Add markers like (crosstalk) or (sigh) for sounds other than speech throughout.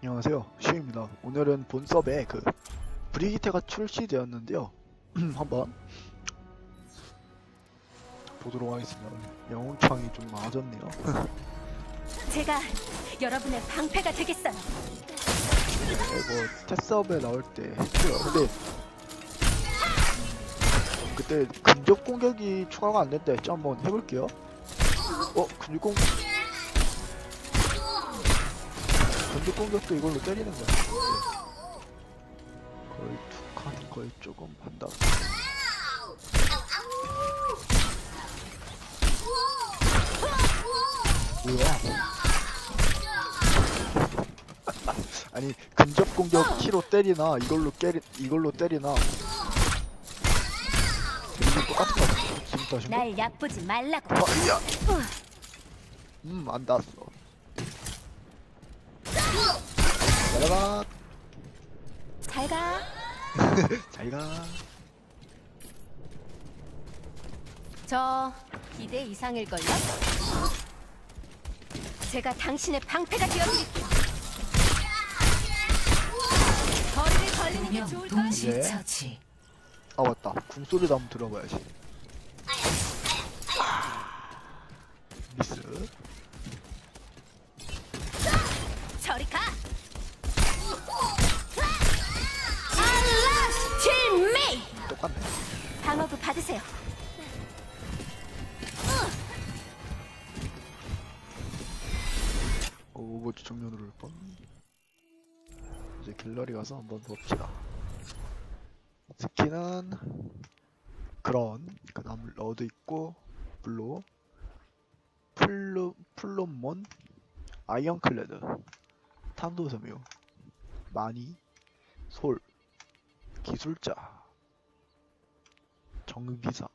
안녕하세요. 시우입니다. 오늘은 본섭에 그 브리기테가 출시되었는데요. (clears throat) 한번 보도록 하겠습니다. 영웅창이 좀 많아졌네요. (laughs) 제가 여러분의 방패가 되겠어요. 네, 뭐 테스업에 나올 때 했고요. 근데 그때 근접 공격이 추가가 안 된다 했죠? 한번 해볼게요. 어 근접 공 근접 공격도 이걸로 때리는 거야 네. 거의 툭한 거의 조금 한다 뭐야 아니 근접 공격 키로 때리나 이걸로 때리 이걸로 때리나 이거 똑같은 거 같아 지금 거? 날 얕보지 말라고. 아, 야. 음 안 닿았어 날아가 잘 가. 잘가 저 기대 이상일걸요? 제가 당신의 방패가 되어드릴게요. 거리를 걸리는 게 좋을 걸. 동시 네. 처치. 아 맞다 궁소리도 한번 들어봐야지 오버워치 정면으로 올 뻔. 이제 갤러리 가서 한번 봅시다. 스킨은 그런 그 다음 러드 있고 블루 플루 플롬몬 아이언클레드 탄도섬유 마니 솔 기술자 정비사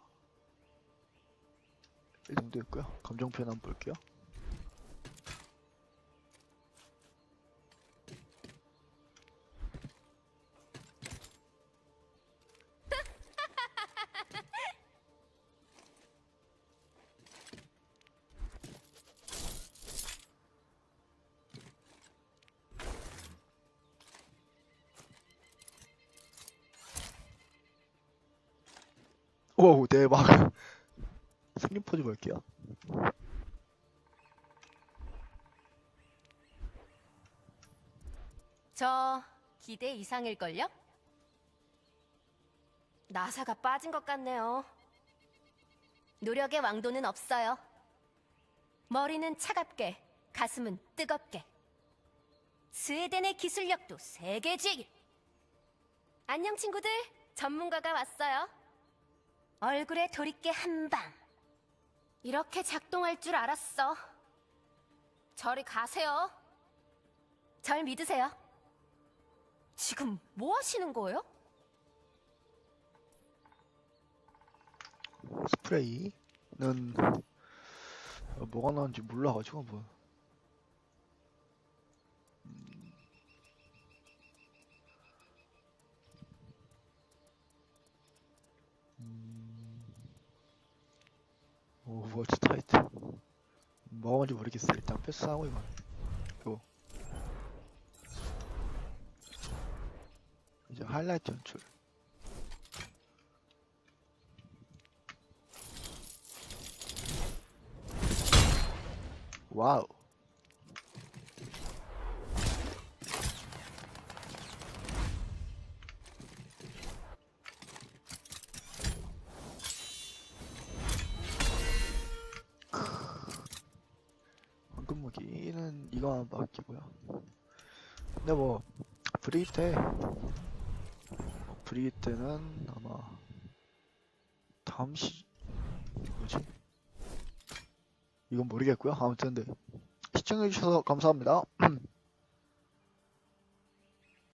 이 정도 있고요. 감정 표현 한번 볼게요. 오 대박 (laughs) 생긴 포즈 볼게요 저 기대 이상일걸요? 나사가 빠진 것 같네요. 노력의 왕도는 없어요. 머리는 차갑게, 가슴은 뜨겁게. 스웨덴의 기술력도 세계지. 안녕 친구들, 전문가가 왔어요. 얼굴에 돌이게 한 방. 이렇게 작동할 줄 알았어. 저리 가세요. 절 믿으세요. 지금 뭐 하시는 거예요? 스프레이는 어, 뭐가 나왔는지 몰라가지고 뭐 워치 타이트 뭐가 뭔지 모르겠어 일단 패스하고 이거 이거 이제 하이라이트 연출. 와우 이거만 바뀌고요. 근데 뭐 브리테 브리테는 아마 다음 시 뭐지? 이건 모르겠고요. 아무튼 근데 시청해주셔서 감사합니다 (clears throat)